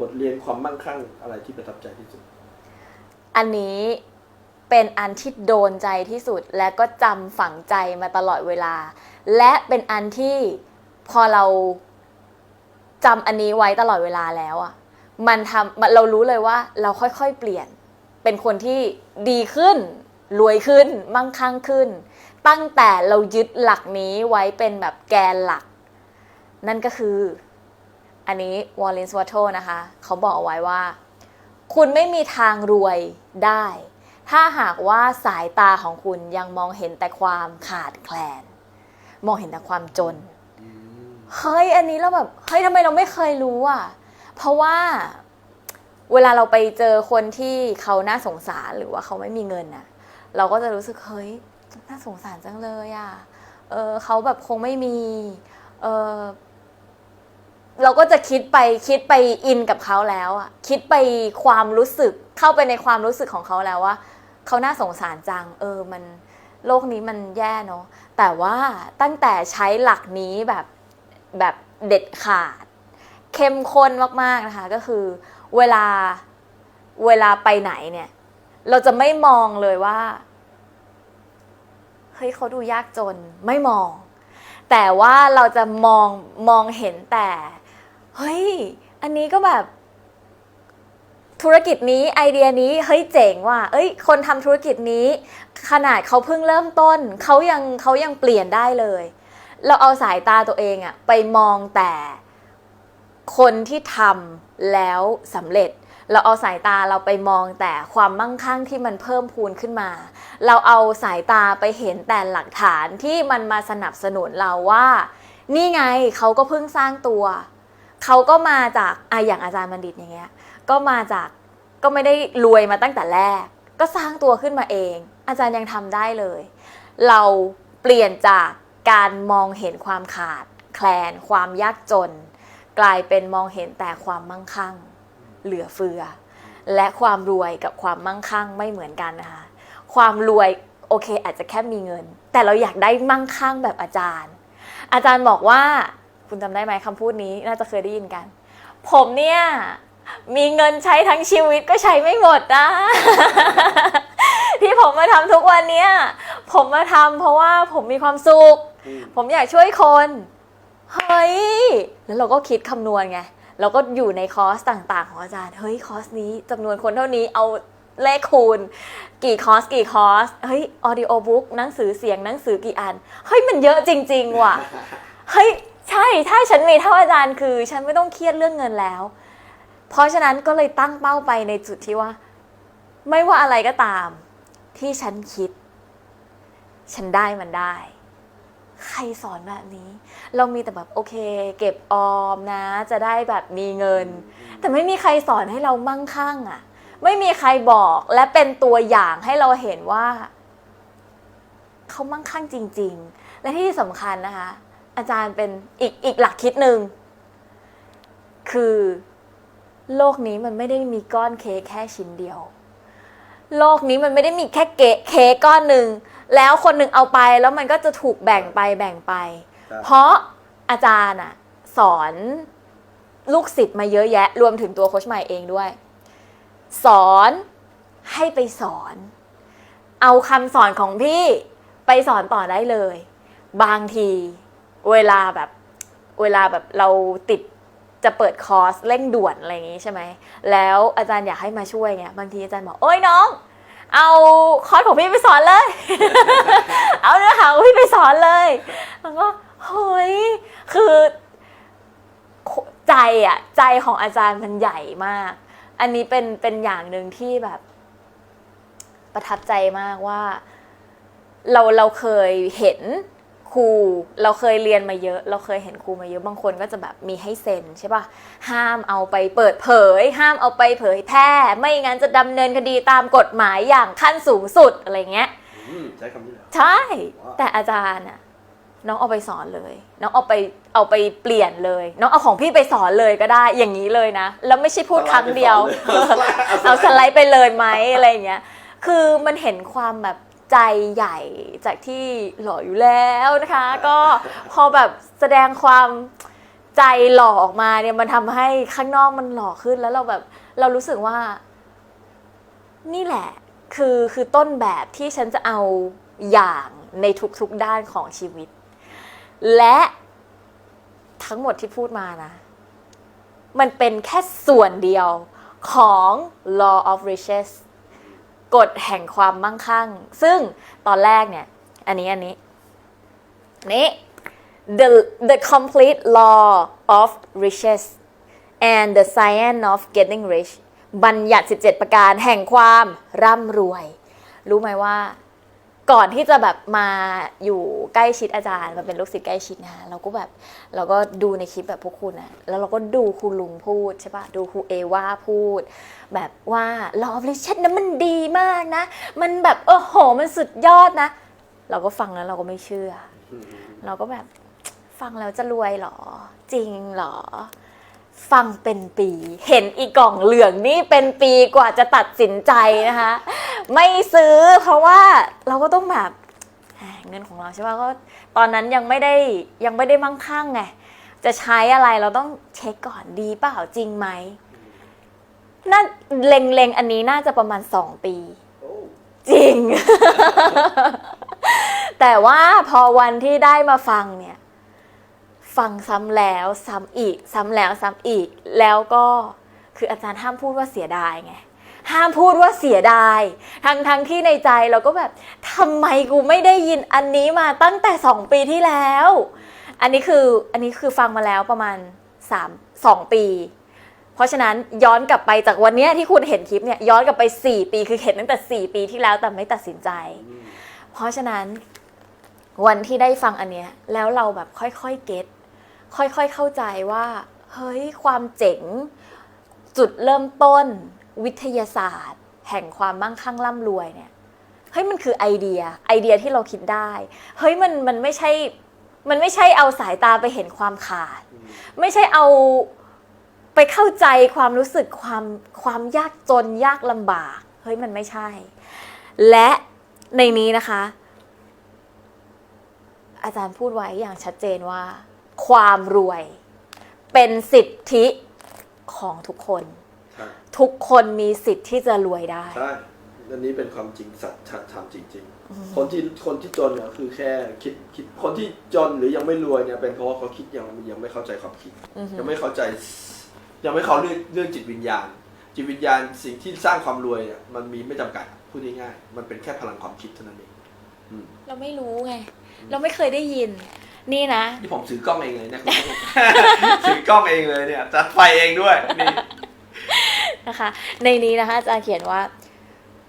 บทเรียนความมั่งคั่งอะไรที่ประทับใจที่สุด อันนี้เป็นอันที่โดนใจที่สุดและก็จำฝังใจมาตลอดเวลา และเป็นอันที่พอเราจำอันนี้ไว้ตลอดเวลาแล้วอะ มันทำเรารู้เลยว่าเราค่อยๆเปลี่ยน เป็นคนที่ดีขึ้น รวยขึ้น มั่งคั่งขึ้น ตั้งแต่เรายึดหลักนี้ไว้เป็นแบบแกนหลัก นั่นก็คือ อันนี้วอลเลนสวัตโตนะคะ เขาบอกเอาไว้ว่า คุณไม่มีทางรวยได้ ถ้าหากว่าสายตาของคุณยังมองเห็นแต่ความขาดแคลน มองเห็นแต่ความจน เฮ้ย อันนี้เราแบบ เฮ้ยทำไมเราไม่เคยรู้อะ เพราะว่าเวลาเราไปเจอคนที่เขาน่าสงสารหรือว่าเขาไม่มีเงินน่ะ เราก็จะรู้สึก เฮ้ย น่าสงสารจังเลยอะ เออเขาแบบคงไม่มี เออ เราก็จะคิดไปคิดไปอินกับเขาแล้วอะคิดไปความรู้สึกเข้าไปในความรู้สึกของเขาแล้วว่าเขาน่าสงสารจัง เออมันโลกนี้มันแย่เนาะแต่ว่าตั้งแต่ใช้หลักนี้แบบแบบเด็ดขาด เข้มข้นมากๆนะคะ ก็คือเวลาเวลาไปไหนเนี่ย เราจะไม่มองเลยว่าเฮ้ยเขาดูยากจนไม่มอง แต่ว่าเราจะมองมองเห็นแต่ เฮ้ย อันนี้ก็แบบ ธุรกิจนี้ไอเดียนี้เฮ้ยเจ๋งว่ะเอ้ย คนทำธุรกิจนี้ ขนาดเขาเพิ่งเริ่มต้นเขายังเขายังเปลี่ยนได้เลย เราเอาสายตาตัวเองอะไปมองแต่คนที่ทำแล้วสำเร็จ เราเอาสายตาเราไปมองแต่ความมั่งคั่งที่มันเพิ่มพูนขึ้นมา เราเอาสายตาไปเห็นแต่หลักฐานที่มันมาสนับสนุนเราว่า นี่ไงเขาก็เพิ่งสร้างตัว เขาก็มาจากอะอย่างอาจารย์บัณฑิตอย่างเงี้ย ก็มาจากก็ไม่ได้รวยมาตั้งแต่แรก ก็สร้างตัวขึ้นมาเอง อาจารย์ยังทำได้เลย เราเปลี่ยนจากการมองเห็นความขาด แคลน ความยากจน กลายเป็นมองเห็นแต่ความมั่งคั่ง เหลือเฟือ และความรวยกับความมั่งคั่งไม่เหมือนกันนะคะ ความรวยโอเคอาจจะแค่มีเงิน แต่เราอยากได้มั่งคั่งแบบอาจารย์ อาจารย์บอกว่า คุณจำได้ไหมคำพูดนี้น่าจะเคยได้ยินกัน ผมเนี่ย มีเงินใช้ทั้งชีวิตก็ใช้ไม่หมดนะ ที่ผมมาทำทุกวันเนี้ยผมมาทำเพราะว่าผมมีความสุขอืมผมอยากช่วยคนเฮ้ยแล้วเราก็คิดคำนวณไงเราก็อยู่ในคอร์สต่างๆ ของอาจารย์ เฮ้ยคอร์สนี้จำนวนคนเท่านี้เอาเลขคูณ กี่คอร์สกี่คอร์สเฮ้ยออดิโอบุ๊กหนังสือเสียงหนังสือกี่อัน เฮ้ยมันเยอะจริง ๆ ว่ะ เฮ้ย ใช่ถ้าฉันมีเท่าอาจารย์คือ ฉันไม่ต้องเครียดเรื่องเงินแล้ว เพราะฉะนั้นก็เลยตั้งเป้าไปในจุดที่ว่า ไม่ว่าอะไรก็ตาม ที่ฉันคิด ฉันได้มันได้ ใครสอนแบบนี้ เรามีแต่แบบโอเค เก็บออมนะ จะได้แบบมีเงิน แต่ไม่มีใครสอนให้เรามั่งคั่งอะ่ะ ไม่มีใครบอกและเป็นตัวอย่างให้เราเห็นว่าเขามั่งคั่งจริง ๆ และที่สำคัญนะคะ อาจารย์เป็นอีกอีกหลักคิดหนึ่งคือโลกนี้มันไม่ได้มีก้อนเค้กแค่ชิ้นเดียว โลกนี้มันไม่ได้มีแค่เกะเค้กก้อนหนึ่งแล้วคนหนึ่งเอาไปแล้วมันก็จะถูกแบ่งไปแบ่งไปครับเพราะอาจารย์อะสอนลูกศิษย์มาเยอะแยะ รวมถึงตัวโคชใหม่เองด้วย สอนให้ไปสอน เอาคำสอนของพี่ไปสอนต่อได้เลย บางที เวลาแบบเวลาแบบเราติดจะเปิดคอร์สเร่งด่วนอะไรอย่างงี้ใช่ไหม แล้วอาจารย์อยากให้มาช่วยเนี่ยบางทีอาจารย์บอกโอ้ยน้อง เอาคอร์สของพี่ไปสอนเลย เอาเนื้อหาของพี่ไปสอนเลย มันก็เฮ้ยคือใจอะใจของอาจารย์มันใหญ่มาก อันนี้เป็นเป็นอย่างหนึ่งที่แบบ ประทับใจมากว่า เราเราเคยเห็น ครูเราเคยเรียนมาเยอะ เราเคยเห็นครูมาเยอะบางคนก็จะแบบมีให้เซ็นใช่ปะห้ามเอาไปเปิดเผย ห้ามเอาไปเผยแพร่ ไม่งั้นจะดำเนินคดีตามกฎหมายอย่างขั้นสูงสุดอะไรเงี้ยอืมใช้คำนี้เหรอใช่ว้าวแต่อาจารย์น่ะน้องเอาไปสอนเลย น้องเอาไปเอาไปเปลี่ยนเลย น้องเอาของพี่ไปสอนเลยก็ได้อย่างนี้เลยนะ แล้วไม่ใช่พูดครั้งเดียว เอาสไลด์ไปเลยไหมอะไรอย่างเงี้ยคือมันเห็นความแบบ ใจใหญ่จากที่หล่ออยู่แล้วนะคะ ก็พอแบบแสดงความใจหล่อออกมาเนี่ยมันทำให้ข้างนอกมันหล่อขึ้นแล้วเราแบบเรารู้สึกว่า นี่แหละคือคือต้นแบบที่ฉันจะเอาอย่างในทุกๆด้านของชีวิต และทั้งหมดที่พูดมานะ มันเป็นแค่ส่วนเดียวของ law of riches กฎแห่งความมั่งคั่ง ซึ่งตอนแรกเนี่ย อันนี้อันนี้นี่ the the complete law of riches and the science of getting rich บัญญัติ 17 ประการแห่งความร่ำรวย รู้ไหมว่า ก่อนที่จะแบบมาอยู่ใกล้ชิดอาจารย์มาเป็นลูกศิษย์ใกล้ชิดนะเราก็แบบเราก็ดูในคลิปแบบพวกคุณนะแล้วเราก็ดูครูลุงพูดใช่ปะดูครูเอว่าพูด แบบว่า law of riches นะมันดีมากนะ มันแบบเออโหมันสุดยอดนะ เราก็ฟังแล้วเราก็ไม่เชื่ออืมเราก็แบบฟังแล้วจะรวยเหรอ จริงเหรอ ฟังเป็นปี เห็นอีกล่องเหลืองนี่เป็นปีกว่าจะตัดสินใจนะคะ ไม่ซื้อเพราะว่าเราก็ต้องแบบเงินของเราใช่ป่ะก็ตอนนั้นยังไม่ได้ยังไม่ได้มั่งคั่งไงจะใช้อะไรเราต้องเช็คก่อนดีเปล่าจริงไหมน่าเล็งๆอันนี้น่าจะประมาณสองปี จริง แต่ว่าพอวันที่ได้มาฟังเนี่ย ฟังซ้ำแล้วซ้ำอีก ซ้ำแล้วซ้ำอีก แล้วก็คืออาจารย์ห้ามพูดว่าเสียดายไงห้ามพูดว่าเสียดาย ทั้งทั้งที่ในใจเราก็แบบทำไมกูไม่ได้ยินอันนี้มาตั้งแต่สองปีที่แล้ว อันนี้คืออันนี้คือฟังมาแล้วประมาณสามสองปี เพราะฉะนั้นย้อนกลับไปจากวันเนี้ยที่คุณเห็นคลิปเนี่ยย้อนกลับไป 4 ปีคือเห็นตั้งแต่ 4 ปีที่แล้วแต่ไม่ตัดสินใจ เพราะฉะนั้นวันที่ได้ฟังอันเนี้ยแล้วเราแบบค่อยๆเก็ต ค่อยๆเข้าใจว่าเฮ้ยความเจ๋ง จุดเริ่มต้น วิทยาศาสตร์ แห่งความมั่งคั่งร่ำรวยเนี่ยเฮ้ยมันคือไอเดียไอเดียที่เราคิดได้เฮ้ยมันมันไม่ใช่มันไม่ใช่เอาสายตาไปเห็นความขาด ไม่ใช่เอาไปเข้าใจความรู้สึกความความยากจนยากลำบาก เฮ้ยมันไม่ใช่ และในนี้นะคะ อาจารย์พูดไว้อย่างชัดเจนว่า ความรวย เป็นสิทธิของทุกคนใช่ทุกคนมีสิทธิ์ที่จะรวยได้ ใช่อันนี้เป็นความจริงสัจธรรมจริง ๆ คนที่คนที่จนเนี่ยคือแค่คิดคิดคนที่จนหรือยังไม่รวยเนี่ยเป็นเพราะว่าเขาคิดยังยังไม่เข้าใจความคิด อือฮึ ยังไม่เข้าใจ ยังไม่เขาเรื่องเรื่องจิตวิญญาณ จิตวิญญาณสิ่งที่สร้างความรวยเนี่ยมันมีไม่จำกัดพูดง่ายๆมันเป็นแค่พลังความคิดเท่านั้นเองอืมเราไม่รู้ไง เราไม่เคยได้ยิน นี่นะ นี่ผมถือกล้องเองเลยเนะคุณผู้ชม ถือกล้องเองเลยเนี่ยจัดไฟเองด้วยนี่ นะคะ ในนี้นะคะอาจารย์เขียนว่า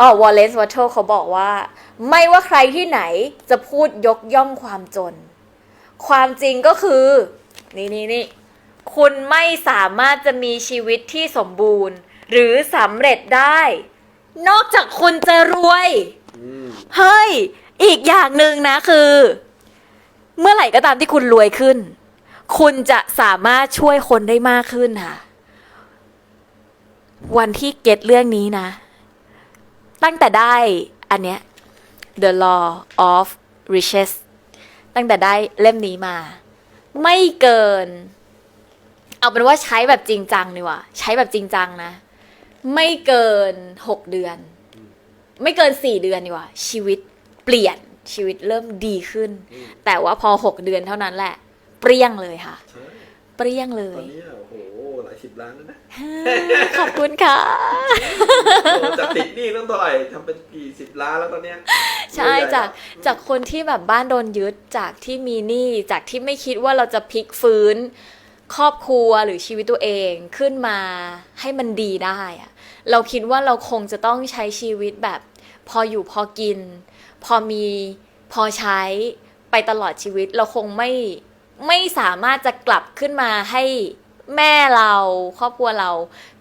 อ๋อวอลเลนส์วัตเทเขาบอกว่า ไม่ว่าใครที่ไหนจะพูดยกย่องความจน ความจริงก็คือ นี่นี่นี่คุณไม่สามารถจะมีชีวิตที่สมบูรณ์ หรือสำเร็จได้ นอกจากคุณจะรวยอืมเฮ้ย อีกอย่างหนึ่งนะคือ เมื่อไหร่ก็ตามที่คุณรวยขึ้น คุณจะสามารถช่วยคนได้มากขึ้นค่ะ วันที่เก็ตเรื่องนี้นะ ตั้งแต่ได้อันเนี้ย The Law of Riches ตั้งแต่ได้เล่มนี้มา ไม่เกิน เอาเป็นว่าใช้แบบจริงจังดีกว่า ใช้แบบจริงจังนะ ไม่เกินหกเดือน ไม่เกินสี่เดือนดีกว่า ชีวิตเปลี่ยน ชีวิตเริ่มดีขึ้นอืมแต่ว่าพอหกเดือนเท่านั้นแหละ เปรี้ยงเลยค่ะใช่เปรี้ยงเลตอยนนี้โอ้โหหลายสิบล้านแล้วนะขอบคุณค่ะโอ้จากติดหนี้ตั้งเท่าไหร่ทำเป็นกี่สิบล้านแล้วตอนเนี้ยใช่จากจากคนที่แบบบ้านโดนยึดจากที่มีหนี้จากที่ไม่คิดว่าเราจะพลิกฟื้น ครอบครัวหรือชีวิตตัวเองขึ้นมาให้มันดีได้อะเราคิดว่าเราคงจะต้องใช้ชีวิตแบบพออยู่พอกิน พอมีพอใช้ไปตลอดชีวิตเราคงไม่ไม่สามารถจะกลับขึ้นมาให้แม่เราครอบครัวเรา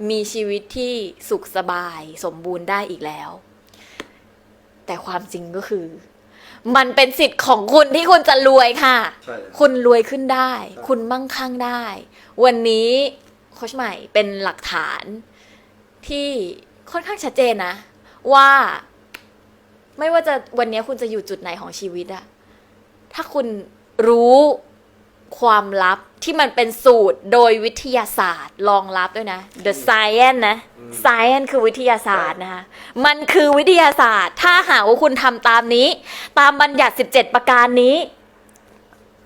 มีชีวิตที่สุขสบายสมบูรณ์ได้อีกแล้ว แต่ความจริงก็คือ มันเป็นสิทธิ์ของคุณที่คุณจะรวยค่ะใช่เลยคุณรวยขึ้นได้ใช่คุณมั่งคั่งได้ วันนี้โคชใหม่เป็นหลักฐานที่ค่อนข้างชัดเจนนะ ว่า ไม่ว่าจะวันนี้คุณจะอยู่จุดไหนของชีวิตอะถ้าคุณรู้ความลับที่มันเป็นสูตรโดยวิทยาศาสตร์รองรับด้วยนะ the science นะ science คือวิทยาศาสตร์นะคะมันคือวิทยาศาสตร์ ถ้าหากว่าคุณทำตามนี้ ตามบัญญัติ 17 ประการนี้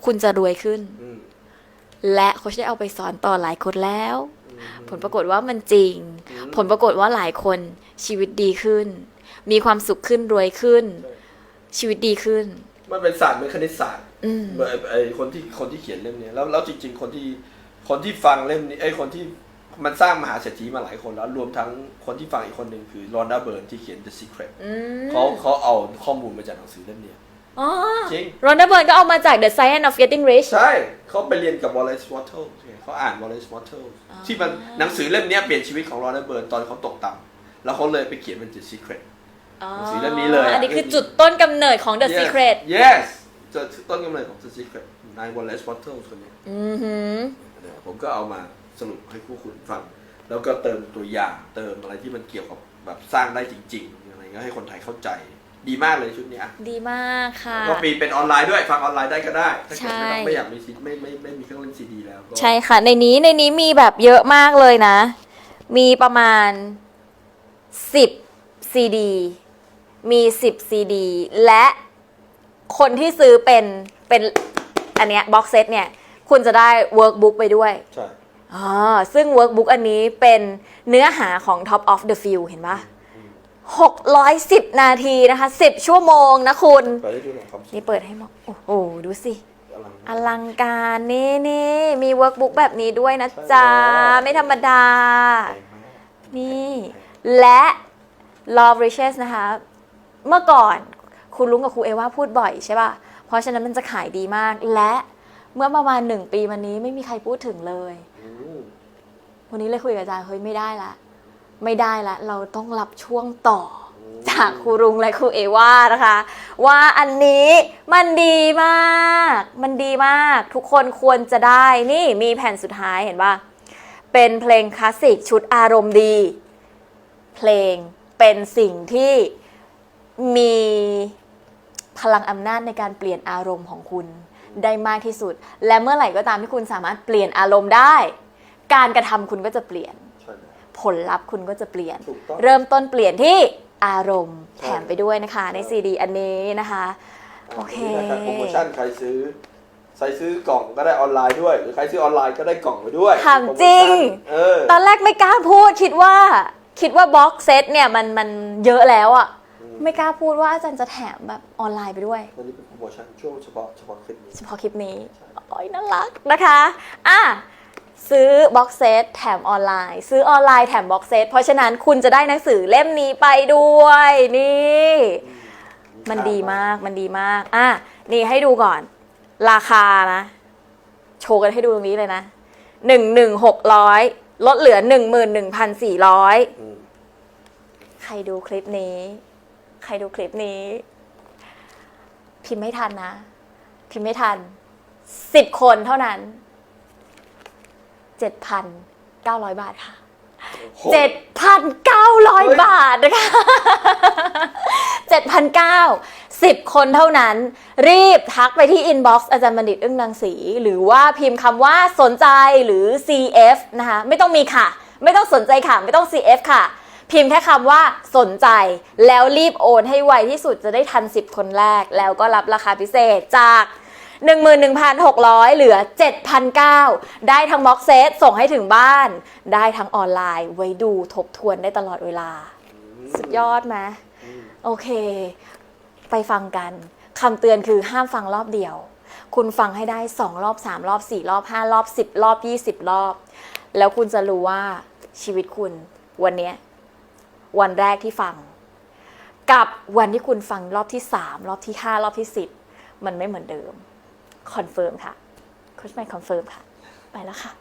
คุณจะรวยขึ้นอืมและโค้ชได้เอาไปสอนต่อหลายคนแล้ว ผลปรากฏว่ามันจริง ผลปรากฏว่าหลายคนชีวิตดีขึ้น มีความสุขขึ้นรวยขึ้น ชีวิตดีขึ้น มันเป็นศาสตร์เป็นคณิตศาสตร์อืมเหมือนไอ้คนที่คนที่เขียนเล่มเนี้ยแล้วแล้วจริง ๆ คนที่คนที่ฟังเล่มนี้ไอ้คนที่มันสร้างมหาเศรษฐีมาหลายคนแล้ว รวมทั้งคนที่ฟังอีกคนหนึ่งคือรอนดาเบิร์นที่เขียน The Secret อืมเขาเขาเอาข้อมูลมาจากหนังสือเล่มเนี้ยอ๋อจริงโรนัลเบิร์นก็เอามาจาก The Science of Getting Rich ใช่เขาไปเรียนกับ Wallace Wattles ไงเขาอ่าน Wallace Wattles ที่มันหนังสือเล่มเนี้ยเปลี่ยนชีวิตของรอนดาเบิร์นตอนเขาตกต่ำแล้วเขาเลยไปเขียนเป็น The Secret หนัง สือเล่มนี้เลยอะอันนี้คือจุดต้นกำเนิดของ The Yes, Secret yes จะต้นกำเนิดของ The Secret นาย Wallace Wattles คนเนี้ยอือหือเนี่ยผมก็เอามาสรุปให้ผู้คุณฟัง แล้วก็เติมตัวอย่างเติมอะไรที่มันเกี่ยวกับแบบสร้างได้จริง ๆ อะไรเงี้ยให้คนไทยเข้าใจ ดีมากเลยชุดเนี้ยดีมากค่ะ ก็ปีเป็นออนไลน์ด้วยฟังออนไลน์ได้ก็ได้ ถ้าเกิดไม่ต้องใช่ไม่อยากมีซีไม่ไม่ไม่มีเครื่องเล่นซีดีแล้วก็ใช่ค่ะ ในนี้ในนี้มีแบบเยอะมากเลยนะ มีประมาณ10ซีดี มี 10 ซีดี และคนที่ซื้อเป็นเป็นอันเนี้ยบ็อกเซตเนี่ย คุณจะได้เวิร์กบุ๊กไปด้วยใช่อ่าซึ่งเวิร์กบุ๊กอันนี้เป็นเนื้อหาของ Top of the Field เห็นปะ610 นาทีนะคะ 10 ชั่วโมงนะคุณ ไปได้ดูหน่อยความนี่เปิดให้หมดโอ้โห ดูสิ อลังอลังการนี่นี่มีเวิร์กบุ๊กแบบนี้ด้วยนะจ๊ะ ไม่ธรรมดานี่ และ Law of Riches นะคะ เมื่อก่อนคุณลุงกับครูเอว่าพูดบ่อยใช่ป่ะ เพราะฉะนั้นมันจะขายดีมาก และเมื่อประมาณหนึ่งปีมานี้ไม่มีใครพูดถึงเลย วันนี้เลยคุยกับอาจารย์เฮ้ยไม่ได้ละ ไม่ได้ละ เราต้องรับช่วงต่อจากครูรุงและครูเอว่านะคะ ว่าอันนี้มันดีมาก มันดีมาก ทุกคนควรจะได้นี่มีแผ่นสุดท้ายเห็นป่ะ เป็นเพลงคลาสสิกชุดอารมณ์ดี เพลงเป็นสิ่งที่ มีพลังอำนาจในการเปลี่ยนอารมณ์ของคุณได้มากที่สุด และเมื่อไหร่ก็ตามที่คุณสามารถเปลี่ยนอารมณ์ได้ การกระทำคุณก็จะเปลี่ยนใช่แล้วผลลัพธ์คุณก็จะเปลี่ยนถูกต้องเริ่มต้นเปลี่ยนที่อารมณ์ใช่แถมไปด้วยนะคะ ในซีดีอันนี้นะคะ โอเคนี่นะครับโปรโมชั่นใครซื้อใครซื้อกล่องก็ได้ออนไลน์ด้วย หรือใครซื้อออนไลน์ก็ได้กล่องไปด้วยถามจริงเออตอนแรกไม่กล้าพูดคิดว่า คิดว่าบ็อกเซตเนี่ยมันมันเยอะแล้วอะอืม ไม่กล้าพูดว่าอาจารย์จะแถมแบบออนไลน์ไปด้วย วันนี้เป็นโปรโมชั่นช่วงเฉพาะเฉพาะคลิปนี้ เฉพาะคลิปนี้โอ้ยน่ารักนะคะ อะ ซื้อบ็อกเซตแถมออนไลน์ ซื้อออนไลน์แถมบ็อกเซตเพราะฉะนั้นคุณจะได้หนังสือเล่มนี้ไปด้วย นี่ มันดีมากมันดีมาก อะ นี่ให้ดูก่อน ราคานะ โชว์กันให้ดูตรงนี้เลยนะหนึ่งหนึ่งหกร้อยลดเหลือหนึ่งหมื่นหนึ่งพันสี่ร้อยอืมใครดูคลิปนี้ ใครดูคลิปนี้ พิมพ์ไม่ทันนะ พิมพ์ไม่ทันสิบคนเท่านั้นเจ็ดพันเก้าร้อยบาทค่ะโหเจ็ดพันเก้าร้อยเฮ้ยบาทนะคะเจ็ดพันเก้าสิบคนเท่านั้น รีบทักไปที่อินบ็อกซ์อาจารย์บัณฑิตอึ้งรังสี หรือว่าพิมพ์คำว่าสนใจหรือ CF นะคะ ไม่ต้องมีค่ะ ไม่ต้องสนใจค่ะ ไม่ต้อง CF ค่ะ พิมพ์แค่คำว่าสนใจ แล้วรีบโอนให้ไวที่สุดจะได้ทัน 10 คนแรก แล้วก็รับราคาพิเศษจาก 11,600 เหลือ 7,900 ได้ทั้งบ็อกเซตส่งให้ถึงบ้าน ได้ทั้งออนไลน์ไว้ดูทบทวนได้ตลอดเวลา สุดยอดไหมโอเค ไปฟังกันคำเตือนคือห้ามฟังรอบเดียว คุณฟังให้ได้ 2 รอบ 3 รอบ 4 รอบ 5 รอบ 10 รอบ 20 รอบ แล้วคุณจะรู้ว่าชีวิตคุณวันนี้ วันแรกที่ฟัง กับวันที่คุณฟังรอบที่ 3 รอบที่ 5 รอบที่ 10 มันไม่เหมือนเดิมคอนเฟิร์มค่ะโค้ชแมนคอนเฟิร์มค่ะ ไปแล้วค่ะ